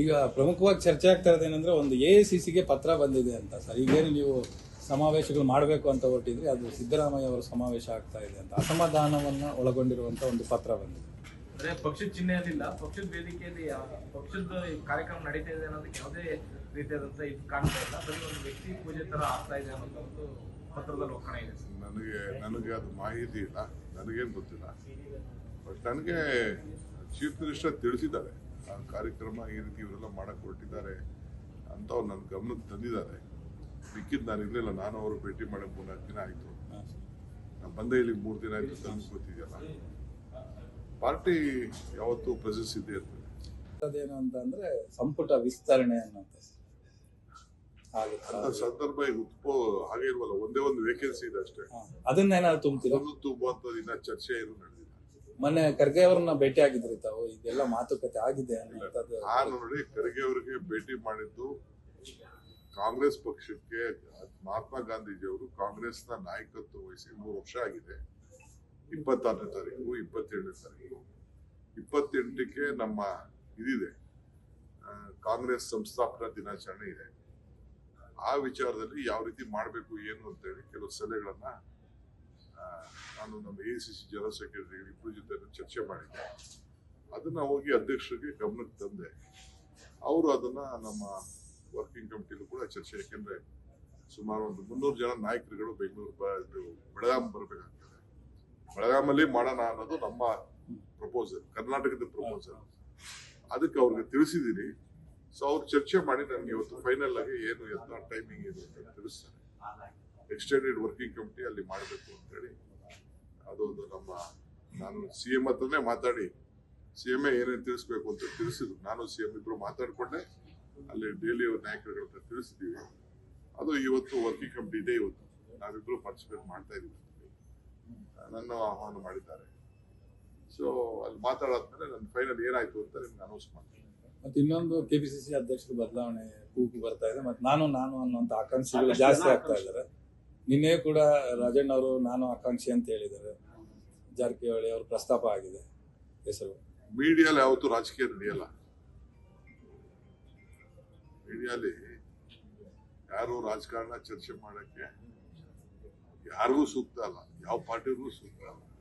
ಈಗ ಪ್ರಮುಖವಾಗಿ ಚರ್ಚೆ ಆಗ್ತಾ ಏನಂದ್ರೆ ಒಂದು ಎ ಸಿ ಸಿಗೆ ಪತ್ರ ಬಂದಿದೆ ಅಂತ ಸರ್. ಈಗೇನು ನೀವು ಸಮಾವೇಶಗಳು ಮಾಡಬೇಕು ಅಂತ ಹೊರಟಿದ್ರೆ ಅದು ಸಿದ್ದರಾಮಯ್ಯ ಅವರ ಸಮಾವೇಶ ಆಗ್ತಾ ಇದೆ ಅಂತ. ಅಸಮಾಧಾನವನ್ನು ಒಳಗೊಂಡಿರುವಂತ ಒಂದು ಪತ್ರ ಬಂದಿದೆ. ಅಂದ್ರೆ ಪಕ್ಷದ ಚಿಹ್ನೆಯಲ್ಲಿಲ್ಲ ಪಕ್ಷದ ವೇದಿಕೆಯಲ್ಲಿ ಪಕ್ಷದ ಈ ಕಾರ್ಯಕ್ರಮ ನಡೀತಾ ಇದೆ ಅನ್ನೋದಕ್ಕೆ ಯಾವುದೇ ರೀತಿಯಾದಂತ ಇದು ಕಾಣ್ತಾ ಇಲ್ಲ. ಬರೀ ಒಂದು ವ್ಯಕ್ತಿ ಪೂಜೆ ತರ ಆಗ್ತಾ ಇದೆ ಅನ್ನೋ ಒಂದು ಪತ್ರದಲ್ಲಿ ಒಕ್ಕಣ ಇದೆ ಸರ್. ನನಗೆ ನನಗೆ ಅದು ಮಾಹಿತಿ ಇಲ್ಲ. ನನಗೇನು ಗೊತ್ತಿಲ್ಲ. ಬಟ್ ನನಗೆ ಚೀಫ್ ಮಿನಿಸ್ಟರ್ ತಿಳಿಸಿದ್ದಾರೆ. ಕಾರ್ಯಕ್ರಮ ಈ ರೀತಿ ಇವರೆಲ್ಲ ಮಾಡಕ್ ಹೊರಟಿದ್ದಾರೆ ಅಂತ ಅವ್ರು ನನ್ನ ಗಮನಕ್ಕೆ ತಂದಿದ್ದಾರೆ. ಸಿಕ್ಕಿದ್ದು ನಾನು ಇರಲಿಲ್ಲ ನಾನು ಅವರು ಭೇಟಿ ಮಾಡಕ್ಕೆ ಮೂರ್ನಾಲ್ಕು ದಿನ ಆಯಿತು. ನಾನು ಬಂದೆ ಇಲ್ಲಿ ಮೂರು ದಿನ ಆಯಿತು ಅಂತ ಗೊತ್ತಿದೆಯಲ್ಲ ಪಾರ್ಟಿ ಯಾವತ್ತು ಪ್ರೆಸೆನ್ಸ್ ಇದೆ ಇರ್ತದೆ ಅದೇನು ಅಂತ ಅಂದ್ರೆ ಸಂಪುಟ ವಿಸ್ತರಣೆ ಅಂತ ಸಂದರ್ಭ ಈಗ ಉತ್ಪೋ ಹಾಗೆ ಇಲ್ವಲ್ಲ ಒಂದೇ ಒಂದು ವೇಕೆನ್ಸಿ ಇದೆ ಅಷ್ಟೇ. ಅದನ್ನೇನಾದ್ರು ತುಂಬ ಅದನ್ನು ತುಂಬುವಂಥದ್ದು ಇನ್ನ ಚರ್ಚೆ ಏನು ನಡೆದಿಲ್ಲ. ಮೊನ್ನೆ ಖರ್ಗೆ ಅವ್ರನ್ನ ಭೇಟಿ ಆಗಿದ್ರಿ ತಾವು. ಇದೆಲ್ಲ ಮಾತುಕತೆ ಆಗಿದೆ ನೋಡಿ ಖರ್ಗೆ ಅವರಿಗೆ ಭೇಟಿ ಮಾಡಿದ್ದು ಕಾಂಗ್ರೆಸ್ ಪಕ್ಷಕ್ಕೆ ಮಹಾತ್ಮ ಕಾಂಗ್ರೆಸ್ ಕಾಂಗ್ರೆಸ್ನ ನಾಯಕತ್ವ ವಹಿಸಿ ಮೂರು ವರ್ಷ ಆಗಿದೆ. ಇಪ್ಪತ್ತಾರನೇ ತಾರೀಕು, ಇಪ್ಪತ್ತೇಳನೇ ತಾರೀಕು. ಇಪ್ಪತ್ತೆಂಟಕ್ಕೆ ನಮ್ಮ ಇದಿದೆ. ಕಾಂಗ್ರೆಸ್ ಸಂಸ್ಥಾಪನಾ ದಿನಾಚರಣೆ ಇದೆ. ಆ ವಿಚಾರದಲ್ಲಿ ಯಾವ ರೀತಿ ಮಾಡಬೇಕು, ಏನು ಅಂತೇಳಿ ಕೆಲವು ಸಲಹೆಗಳನ್ನ ನಾನು ನಮ್ಮ A C C general secretary ಜೊತೆ ಚರ್ಚೆ ಮಾಡಿದ್ದೆ. ಅದನ್ನ ಹೋಗಿ ಅಧ್ಯಕ್ಷರಿಗೆ ಗಮನಕ್ಕೆ ತಂದೆ. ಅವರು ಅದನ್ನ ನಮ್ಮ ವರ್ಕಿಂಗ್ ಕಮಿಟಿಲೂ ಕೂಡ ಚರ್ಚೆ, ಯಾಕೆಂದರೆ ಸುಮಾರು ಒಂದು ಮುನ್ನೂರು ಜನ ನಾಯಕರುಗಳು ಬೆಂಗಳೂರು ಬ- ಇದು ಬರಬೇಕಾಗ್ತದೆ. ಬೆಳಗಾಮಲ್ಲಿ ಮಾಡೋಣ ಅನ್ನೋದು ನಮ್ಮ ಪ್ರಪೋಸಲ್ ಕರ್ನಾಟಕದ ಪ್ರಪೋಸಲ್ ಅದಕ್ಕೆ ಅವ್ರಿಗೆ ತಿಳಿಸಿದ್ದೀನಿ ಸೊ ಅವ್ರು ಚರ್ಚೆ ಮಾಡಿ ನನಗೆ ಇವತ್ತು ಫೈನಲ್ ಆಗಿ ಏನು ಎಲ್ಲ ಟೈಮಿಂಗ್ ಇದೆ ಅಂತ ತಿಳಿಸ್ತಾರೆ. ಎಕ್ಸ್ಟೆಂಡೆಡ್ ವರ್ಕಿಂಗ್ ಕಮಿಟಿ ಅಲ್ಲಿ ಮಾಡಬೇಕು ಅಂತೇಳಿ ಅದೊಂದು ನಮ್ಮ ನಾನು ಸಿ ಎಂ ಹತ್ರನೇ ಮಾತಾಡಿ ಸಿ ಎಂ ಏನೇನು ತಿಳಿಸ್ಬೇಕು ಅಂತ ತಿಳಿಸಿದ್ರು. ನಾನು ಸಿ ಎಂ ಇಬ್ರು ಮಾತಾಡಿಕೊಂಡೆ. ಅಲ್ಲಿ ಡೈಲಿ ನಾಯಕರುಗಳ ಹತ್ರ ತಿಳಿಸಿದ್ದೀವಿ ಅದು ಇವತ್ತು ವರ್ಕಿಂಗ್ ಕಮಿಟಿ ಇದೆ ಇವತ್ತು. ನಾವಿಬ್ರು ಪಾರ್ಟಿಸಿಪೇಟ್ ಮಾಡ್ತಾ ಇದೀವಿ. ನನ್ನ ಆಹ್ವಾನ ಮಾಡಿದ್ದಾರೆ. ಸೊ ಅಲ್ಲಿ ಮಾತಾಡಾದ್ಮೇಲೆ ನನ್ನ ಫೈನಲ್ ಏನಾಯ್ತು ಅಂತ ನಿಮ್ಗೆ ಅನೌನ್ಸ್ ಮಾಡ್ತೀನಿ. ಮತ್ತೆ ಇನ್ನೊಂದು ಕೆಪಿಸಿಸಿ ಅಧ್ಯಕ್ಷರು ಬದಲಾವಣೆ ಕೂಗು ಬರ್ತಾ ಇದೆ. ಮತ್ತೆ ನಾನು ನಾನು ಅನ್ನುವಂತ ಆಕಾಂಕ್ಷೆಗಳು ಜಾಸ್ತಿ ಆಗ್ತಾ ಇದ್ದಾರೆ. ನಿನ್ನೆ ಕೂಡ ರಾಜಣ್ಣ ಅವರು ನಾನು ಆಕಾಂಕ್ಷಿ ಅಂತ ಹೇಳಿದ್ದಾರೆ. ಜಾರಕಿಹೊಳಿ ಅವರು ಪ್ರಸ್ತಾಪ ಆಗಿದೆ. ಹೆಸರು. ಮೀಡಿಯಲ್ಲಿ ಯಾವತ್ತೂ ರಾಜಕೀಯ ನಡೆಯಲ್ಲ. ಮೀಡಿಯಲ್ಲಿ ಯಾರು ರಾಜಕಾರಣ ಚರ್ಚೆ ಮಾಡಕ್ಕೆ ಯಾರಿಗೂ ಸೂಕ್ತ ಅಲ್ಲ. ಯಾವ ಪಾರ್ಟಿಗೂ ಸೂಕ್ತ ಅಲ್ಲ.